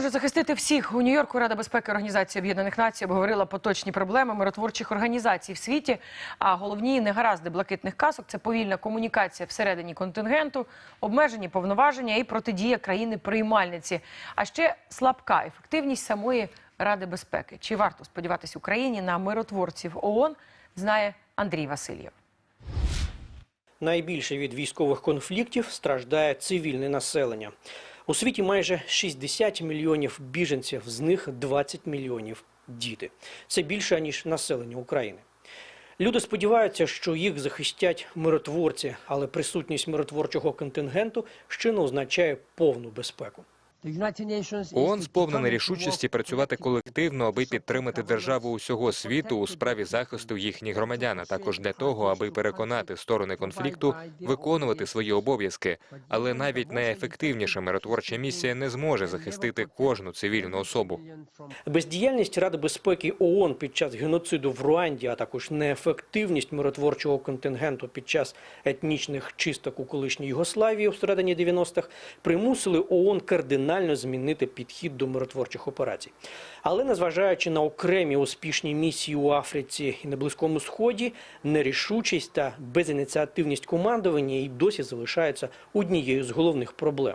може захистити всіх. У Нью-Йорку Рада безпеки Організації Об'єднаних Націй обговорила поточні проблеми миротворчих організацій в світі. А головні негаразди блакитних касок це повільна комунікація всередині контингенту, обмежені повноваження і протидія країни-приймальниці. А ще слабка ефективність самої Ради безпеки. Чи варто сподіватись Україні на миротворців ООН, знає Андрій Васильєв. Найбільше від військових конфліктів страждає цивільне населення. У світі майже 60 мільйонів біженців, з них 20 мільйонів діти. Це більше ніж населення України. Люди сподіваються, що їх захистять миротворці, але присутність миротворчого контингенту ще не означає повну безпеку. ООН сповнена рішучості працювати колективно, аби підтримати державу усього світу у справі захисту їхніх громадян, а також для того, аби переконати сторони конфлікту виконувати свої обов'язки. Але навіть найефективніша миротворча місія не зможе захистити кожну цивільну особу. Бездіяльність Ради безпеки ООН під час геноциду в Руанді, а також неефективність миротворчого контингенту під час етнічних чисток у колишній Югославії у середині 90-х примусили ООН кардинально змінити підхід до миротворчих операцій. Але незважаючи на окремі успішні місії у Африці і на Близькому Сході, нерішучість та безініціативність командування і досі залишаються однією з головних проблем.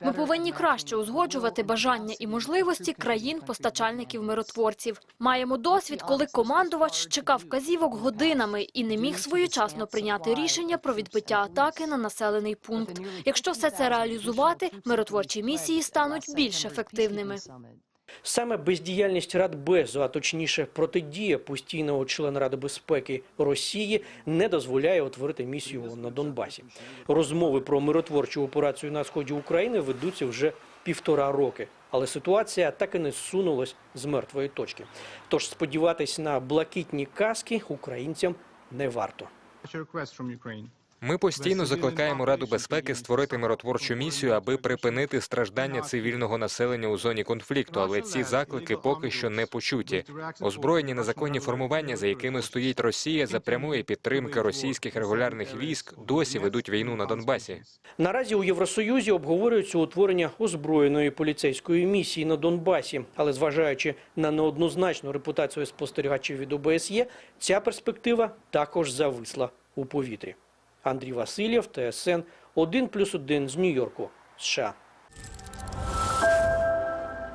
Ми повинні краще узгоджувати бажання і можливості країн-постачальників миротворців. Маємо досвід, коли командувач чекав вказівок годинами і не міг своєчасно прийняти рішення про відбиття атаки на населений пункт. Якщо все це реалізувати, миротворчі місії стануть більш ефективними. Саме бездіяльність Радбезу, а точніше протидія постійного члена Ради безпеки Росії, не дозволяє утворити місію на Донбасі. Розмови про миротворчу операцію на сході України ведуться вже півтора роки. Але ситуація так і не зсунулась з мертвої точки. Тож сподіватись на блакитні каски українцям не варто. Ми постійно закликаємо Раду безпеки створити миротворчу місію, аби припинити страждання цивільного населення у зоні конфлікту. Але ці заклики поки що не почуті. Озброєні незаконні формування, за якими стоїть Росія, за прямої підтримки російських регулярних військ, досі ведуть війну на Донбасі. Наразі у Євросоюзі обговорюється утворення озброєної поліцейської місії на Донбасі. Але зважаючи на неоднозначну репутацію спостерігачів від ОБСЄ, ця перспектива також зависла у повітрі. Андрій Васильєв, ТСН 1+,1 з Нью-Йорку, США.